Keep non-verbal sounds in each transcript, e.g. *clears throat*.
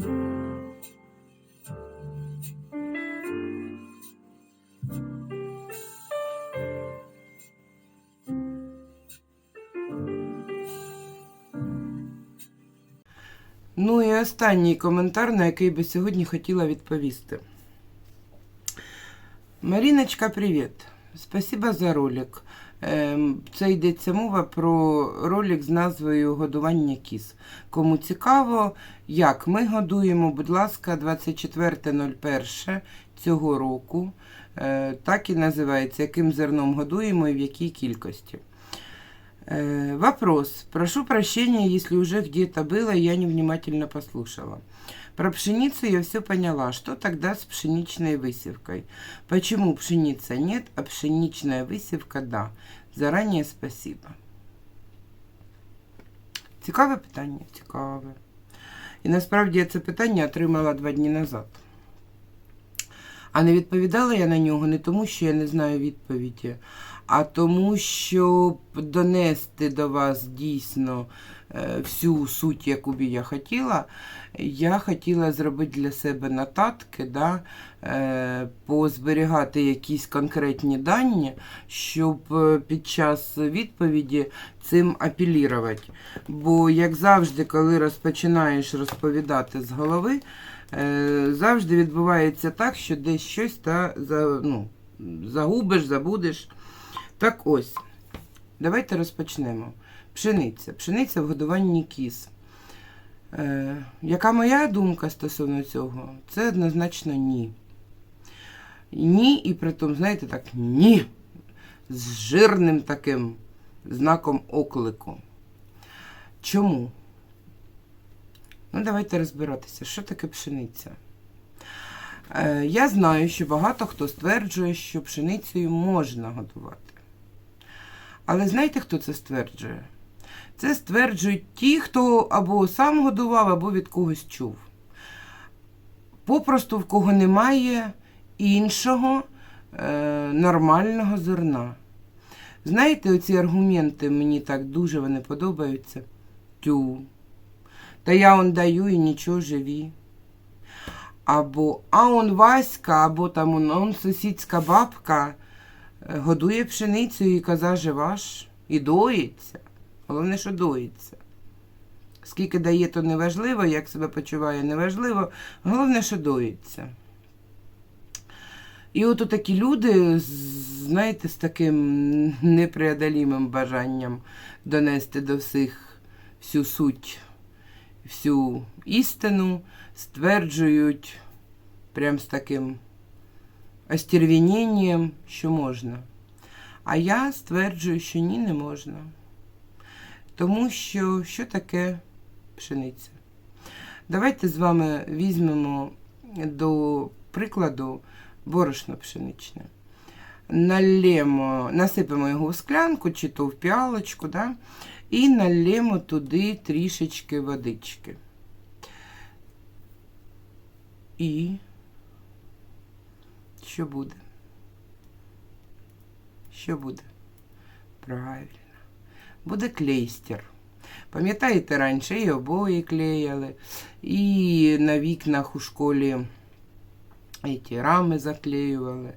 Ну і останній коментар, на який би сьогодні хотіла відповісти. Маріночка, привіт. Спасибо за ролик. Ем, Це йдеться мова про ролик з назвою Годування кіз. Кому цікаво, як ми годуємо, будь ласка, 24.01 цього року. Е, Так і називається, яким зерном годуємо і в якій кількості. Э, Вопрос. Прошу прощения, если уже где-то было, я невнимательно послушала. Про пшеницу я все поняла. Что тогда с пшеничной высевкой? Почему пшеница нет, а пшеничная высевка да? Заранее спасибо. Цікаве питання, цікаве. І насправді я це питання отримала два дні назад. А не відповідала я на нього не тому, що я не знаю відповіді, а тому, щоб донести до вас дійсно е, всю суть, яку б я хотіла, я хотіла зробити для себе нотатки, да, е, позберігати якісь конкретні дані, щоб е, під час відповіді цим апелірувати. Бо, як завжди, коли розпочинаєш розповідати з голови, завжди відбувається так, що десь щось та, ну, загубиш, забудеш. Так ось, давайте розпочнемо. Пшениця. Пшениця в годуванні кіз. Е, яка моя думка стосовно цього? Це однозначно ні. Ні, і при тому, знаєте, так, ні. З жирним таким знаком оклику. Чому? Ну, давайте розбиратися, що таке пшениця. Е, я знаю, що багато хто стверджує, що пшеницею можна годувати. Але знаєте, хто це стверджує? Це стверджують ті, хто або сам годував, або від когось чув. Попросту в кого немає іншого е, нормального зерна. Знаєте, оці аргументи мені так дуже вони подобаються. Тю. Та я он даю і нічого живі. Або а он Васька, або там он, он сусідська бабка годує пшеницю і коза жива ж, і доїться. Головне, що доїться. Скільки дає, то неважливо, як себе почуває, неважливо. Головне, що доїться. І от такі люди, знаєте, з таким непреодолімим бажанням донести до всіх всю суть, всю істину, стверджують прям з таким остервіненням, що можна. А я стверджую, що ні, не можна. Тому що що таке пшениця? Давайте з вами візьмемо до прикладу борошно пшеничне. Налємо, насипемо його в склянку чи то в піалочку, да? і налємо туди трішечки водички. І що буде? Що буде? Правильно. Буде клейстер. Пам'ятаєте, раніше і обої клеїли, і на вікнах у школі ті рами заклеювали.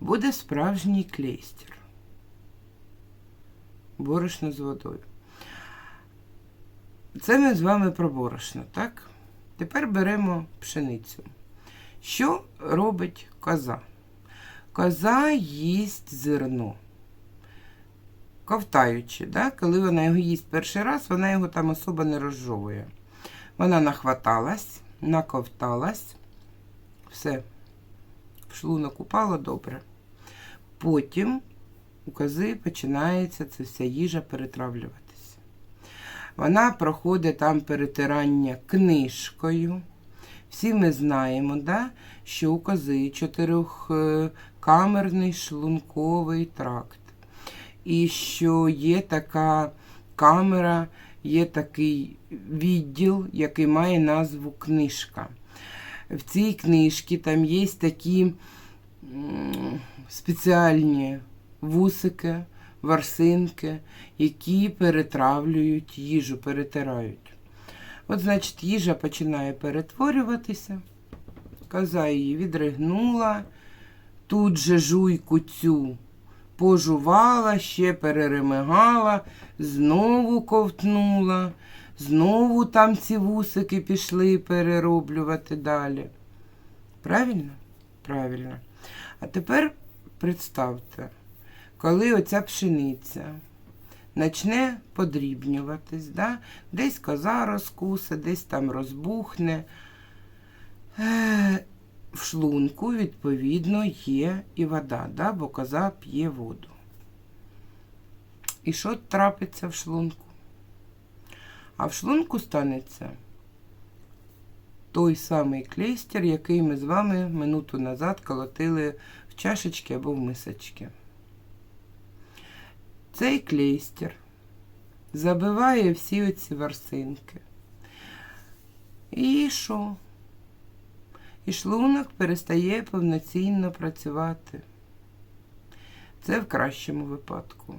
Буде справжній клейстер. Борошно з водою. Це ми з вами про борошно, так? Тепер беремо пшеницю. Що робить коза? Коза їсть зерно. Ковтаючи, да? коли вона його їсть перший раз, вона його там особо не розжовує. Вона нахваталась, наковталась, все, в шлунок упало добре. Потім у кози починається ця вся їжа перетравлюватися. Вона проходить там перетирання книжкою. Всі ми знаємо, да, що у кози чотирьохкамерний шлунковий тракт. І що є така камера, є такий відділ, який має назву книжка. В цій книжці там є такі спеціальні вусики, ворсинки, які перетравлюють їжу, перетирають. От, значить, їжа починає перетворюватися. Коза її відригнула, тут же жуйку цю пожувала, ще переремигала, знову ковтнула, знову там ці вусики пішли перероблювати далі. Правильно? Правильно. А тепер представте, коли оця пшениця почне подрібнюватись, да? десь коза розкусе, десь там розбухне. Е, В шлунку, відповідно, є і вода, да? бо коза п'є воду. І що трапиться в шлунку? А в шлунку станеться той самий клейстер, який ми з вами минуту назад колотили в чашечки або в мисочки. Цей клейстер забиває всі оці ворсинки. І що? І шлунок перестає повноцінно працювати. Це в кращому випадку.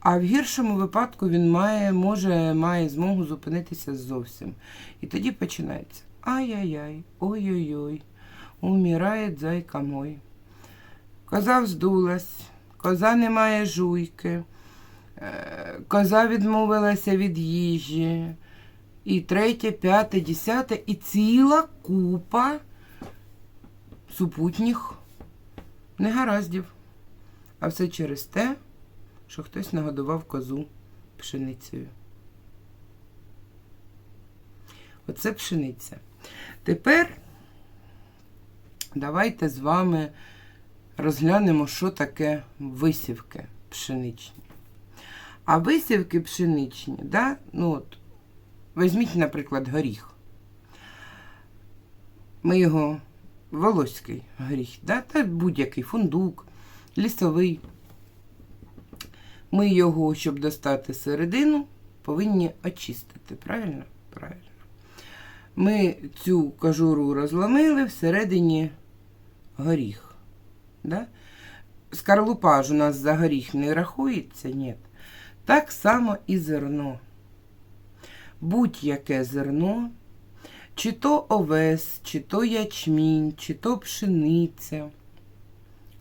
А в гіршому випадку він має, може, має змогу зупинитися зовсім. І тоді починається. Ай-яй-яй, ой-ой-ой, умирає зайка мой. Коза вздулась, коза не має жуйки, е, коза відмовилася від їжі. І третє, п'яте, десяте, і ціла купа супутніх негараздів. А все через те, що хтось нагодував козу пшеницею. Оце пшениця. Тепер давайте з вами розглянемо, що таке висівки пшеничні. А висівки пшеничні, да? ну от, візьміть, наприклад, горіх. Ми його волоський горіх, да? та будь-який фундук, лісовий. Ми його, щоб достати середину, повинні очистити. Правильно? Правильно. Ми цю кожуру розломили всередині горіх. Да? Скорлупа ж у нас за горіх не рахується, ні. Так само і зерно. Будь-яке зерно, чи то овес, чи то ячмінь, чи то пшениця,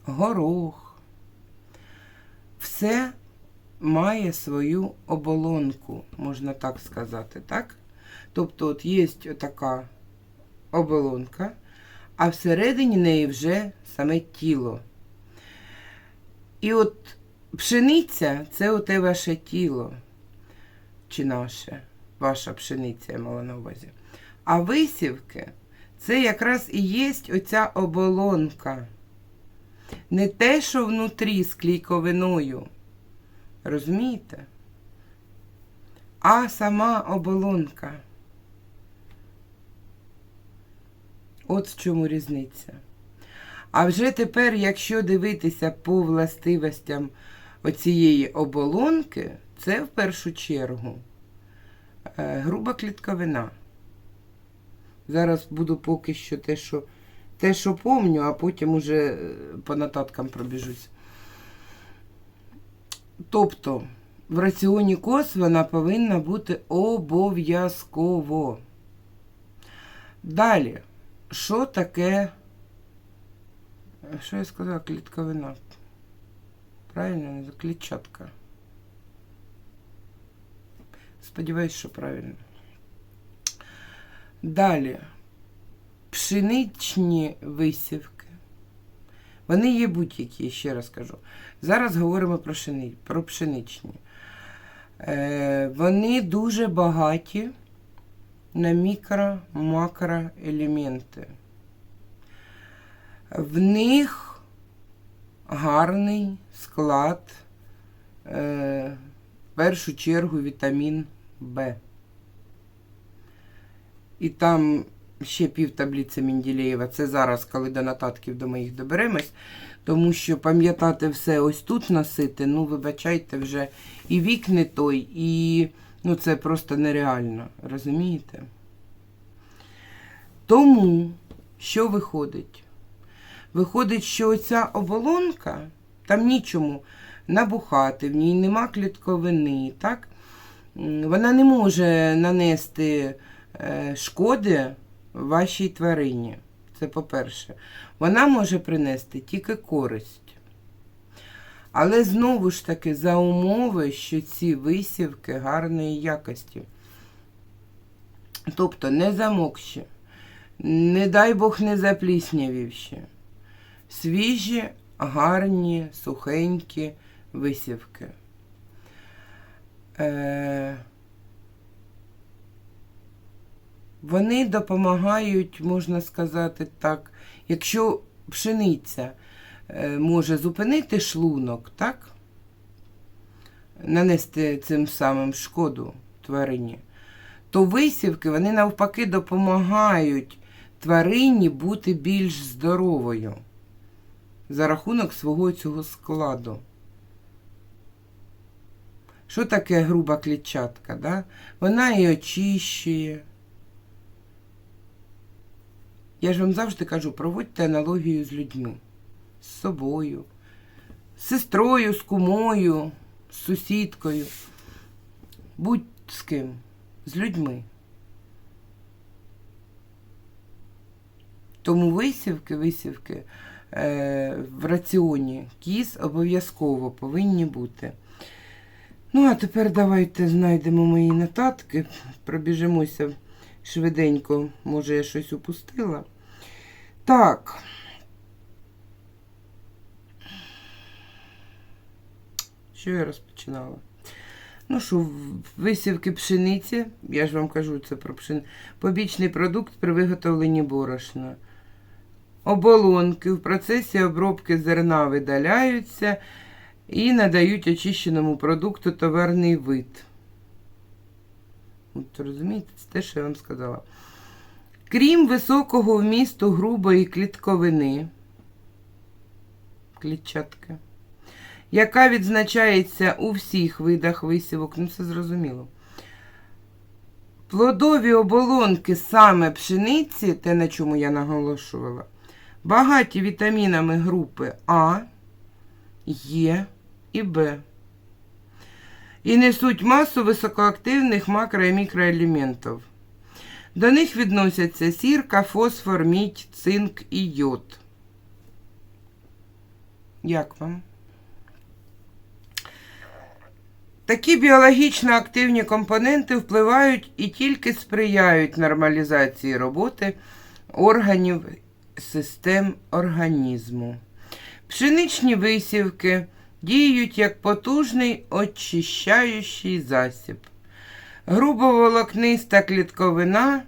горох. Все має свою оболонку, можна так сказати, так? Тобто, от є така оболонка, а всередині неї вже саме тіло. І от пшениця це оте ваше тіло, чи наше, ваша пшениця, я мала на увазі. А висівки це якраз і є оця оболонка. Не те, що внутрі з клійковиною. Розумієте? А сама оболонка. От в чому різниця. А вже тепер, якщо дивитися по властивостям оцієї оболонки, це в першу чергу е, груба клітковина. Зараз буду поки що те, що те, що помню, а потім уже е, по нотаткам пробіжусь. Тобто, в раціоні кос вона повинна бути обов'язково. Далі, що таке, що я сказала, клітковина? Правильно, клітчатка. Сподіваюсь, що правильно. Далі, пшеничні висівки. Вони є будь-які, ще раз кажу. Зараз говоримо про, пшени, про пшеничні. Е, вони дуже багаті на мікро-макроелементи. В них гарний склад, е, в першу чергу, вітамін В. І там ще пів таблиці Менділеєва. Це зараз, коли до нотатків до моїх доберемось. Тому що пам'ятати все ось тут носити, ну, вибачайте, вже і вік не той, і ну, це просто нереально. Розумієте? Тому, що виходить? Виходить, що оця оболонка, там нічому набухати, в ній нема клітковини, так? вона не може нанести е, шкоди вашій тварині. Це по-перше. Вона може принести тільки користь. Але знову ж таки за умови, що ці висівки гарної якості. Тобто не замокші, не дай Бог не запліснявівші. Свіжі, гарні, сухенькі висівки. Е, вони допомагають, можна сказати так, якщо пшениця може зупинити шлунок, так? Нанести цим самим шкоду тварині, то висівки вони навпаки допомагають тварині бути більш здоровою за рахунок свого цього складу. Що таке груба клітчатка? Да? Вона і очищує. Я ж вам завжди кажу, проводьте аналогію з людьми, з собою, з сестрою, з кумою, з сусідкою. Будь з ким, з людьми. Тому висівки, висівки е, в раціоні кіз обов'язково повинні бути. Ну, а тепер давайте знайдемо мої нотатки, пробіжимося швиденько, може я щось упустила. Так. Що я розпочинала? Ну що, висівки пшениці, я ж вам кажу це про пшеницю, побічний продукт при виготовленні борошна. Оболонки в процесі обробки зерна видаляються і надають очищеному продукту товарний вид. От розумієте, це те, що я вам сказала. Крім високого вмісту грубої клітковини, клітчатки, яка відзначається у всіх видах висівок, ну це зрозуміло. Плодові оболонки саме пшениці, те, на чому я наголошувала, багаті вітамінами групи А, Е і Б. І несуть масу високоактивних макро- і мікроелементів. До них відносяться сірка, фосфор, мідь, цинк і йод. Як вам? Такі біологічно активні компоненти впливають і тільки сприяють нормалізації роботи органів систем організму. Пшеничні висівки діють як потужний очищаючий засіб. Грубоволокниста клітковина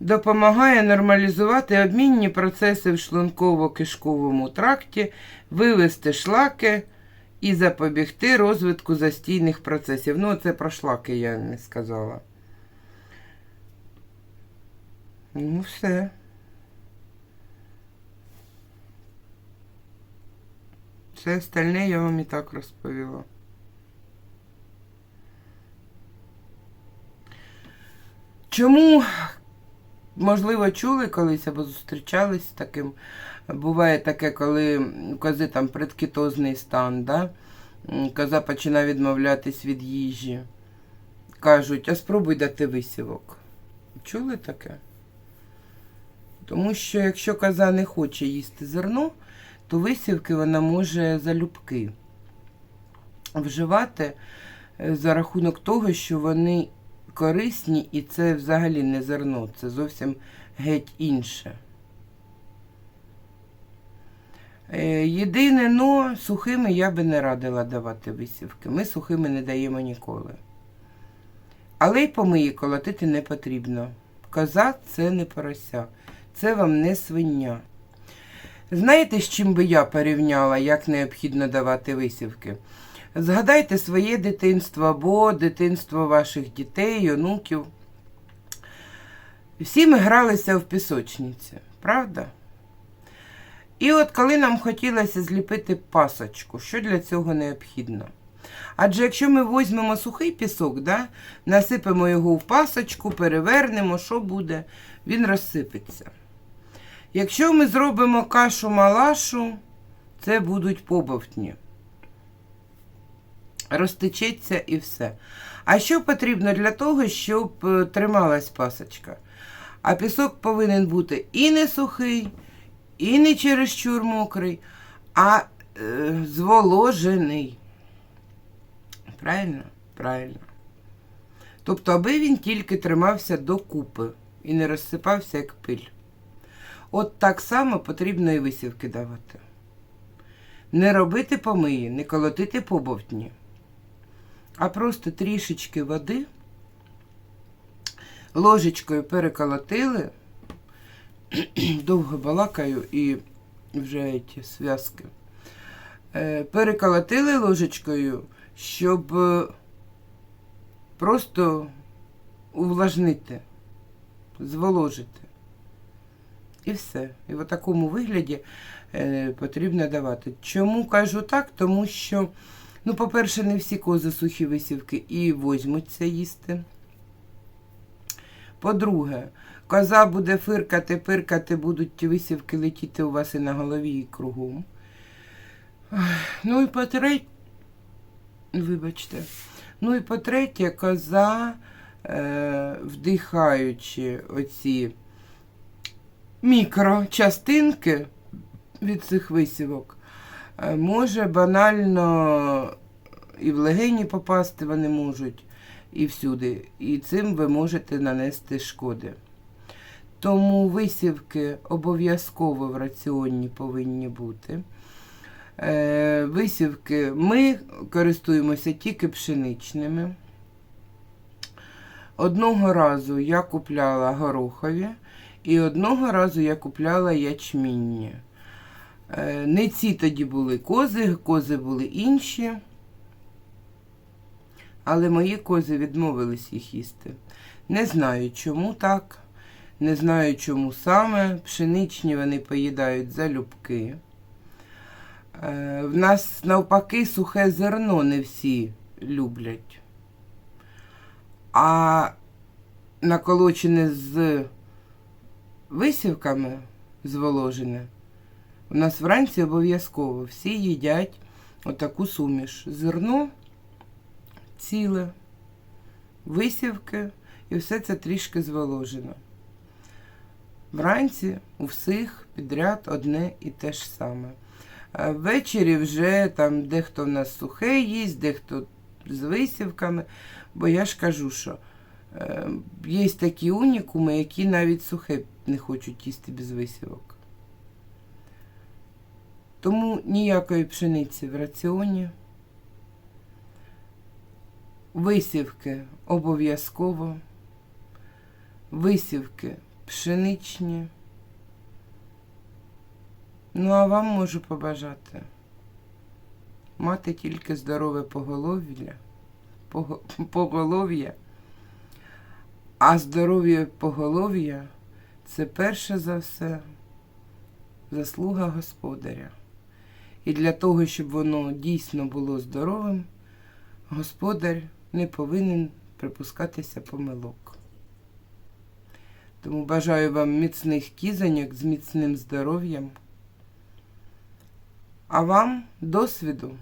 допомагає нормалізувати обмінні процеси в шлунково-кишковому тракті, вивести шлаки і запобігти розвитку застійних процесів. Ну, це про шлаки я не сказала. Ну, все. Все остальне я вам і так розповіла. Чому, можливо, чули колись або зустрічались з таким? Буває таке, коли кози там предкітозний стан, да? Коза починає відмовлятись від їжі. Кажуть, а спробуй дати висівок. Чули таке? Тому що якщо коза не хоче їсти зерно, то висівки вона може залюбки вживати е, за рахунок того, що вони корисні і це взагалі не зерно, це зовсім геть інше. Е, Єдине, но сухими я би не радила давати висівки. Ми сухими не даємо ніколи. Але й помиї колотити не потрібно. Коза це не порося, це вам не свиня. Знаєте, з чим би я порівняла, як необхідно давати висівки? Згадайте своє дитинство або дитинство ваших дітей, онуків. Всі ми гралися в пісочниці, правда? І от коли нам хотілося зліпити пасочку, що для цього необхідно? Адже якщо ми візьмемо сухий пісок, да, насипемо його в пасочку, перевернемо, що буде? Він розсипеться. Якщо ми зробимо кашу-малашу, це будуть побовтні. Розтечеться і все. А що потрібно для того, щоб е, трималась пасочка? А пісок повинен бути і не сухий, і не чересчур мокрий, а е, зволожений. Правильно? Правильно. Тобто, аби він тільки тримався докупи і не розсипався як пиль. От так само потрібно і висівки давати. Не робити помиї, не колотити по бовтні, а просто трішечки води ложечкою переколотили, *clears throat* довго балакаю і вже ці зв'язки. Е, Переколотили ложечкою, щоб е, просто увлажнити, зволожити. І все. І в такому вигляді е, потрібно давати. Чому кажу так? Тому що, ну, по-перше, не всі кози сухі висівки і возьмуться їсти. По-друге, коза буде фиркати, пиркати, будуть ті висівки летіти у вас і на голові, і кругом. Ну і по-третє, вибачте. Ну і по-третє, коза, е, вдихаючи оці мікрочастинки від цих висівок, е, може банально і в легені попасти вони можуть, і всюди. І цим ви можете нанести шкоди. Тому висівки обов'язково в раціоні повинні бути. Е, Висівки ми користуємося тільки пшеничними. Одного разу я купляла горохові, і одного разу я купляла ячмінні. Е, Не ці тоді були кози, кози були інші. Але мої кози відмовились їх їсти. Не знаю, чому так. Не знаю, чому саме. Пшеничні вони поїдають залюбки. Е, В нас навпаки сухе зерно не всі люблять. А наколочене з висівками зволожене, у нас вранці обов'язково всі їдять отаку суміш. Зерно ціле, висівки і все це трішки зволожено. Вранці у всіх підряд одне і те ж саме. А ввечері вже там дехто в нас сухе їсть, дехто з висівками. Бо я ж кажу, що е, є такі унікуми, які навіть сухе не хочуть їсти без висівок. Тому ніякої пшениці в раціоні. Висівки обов'язково. Висівки пшеничні. Ну, а вам можу побажати мати тільки здорове поголов'я, поголов'я, а здоров'я поголов'я це перше за все заслуга господаря. І для того, щоб воно дійсно було здоровим, господар не повинен припускатися помилок. Тому бажаю вам міцних кізоньок з міцним здоров'ям. А вам досвіду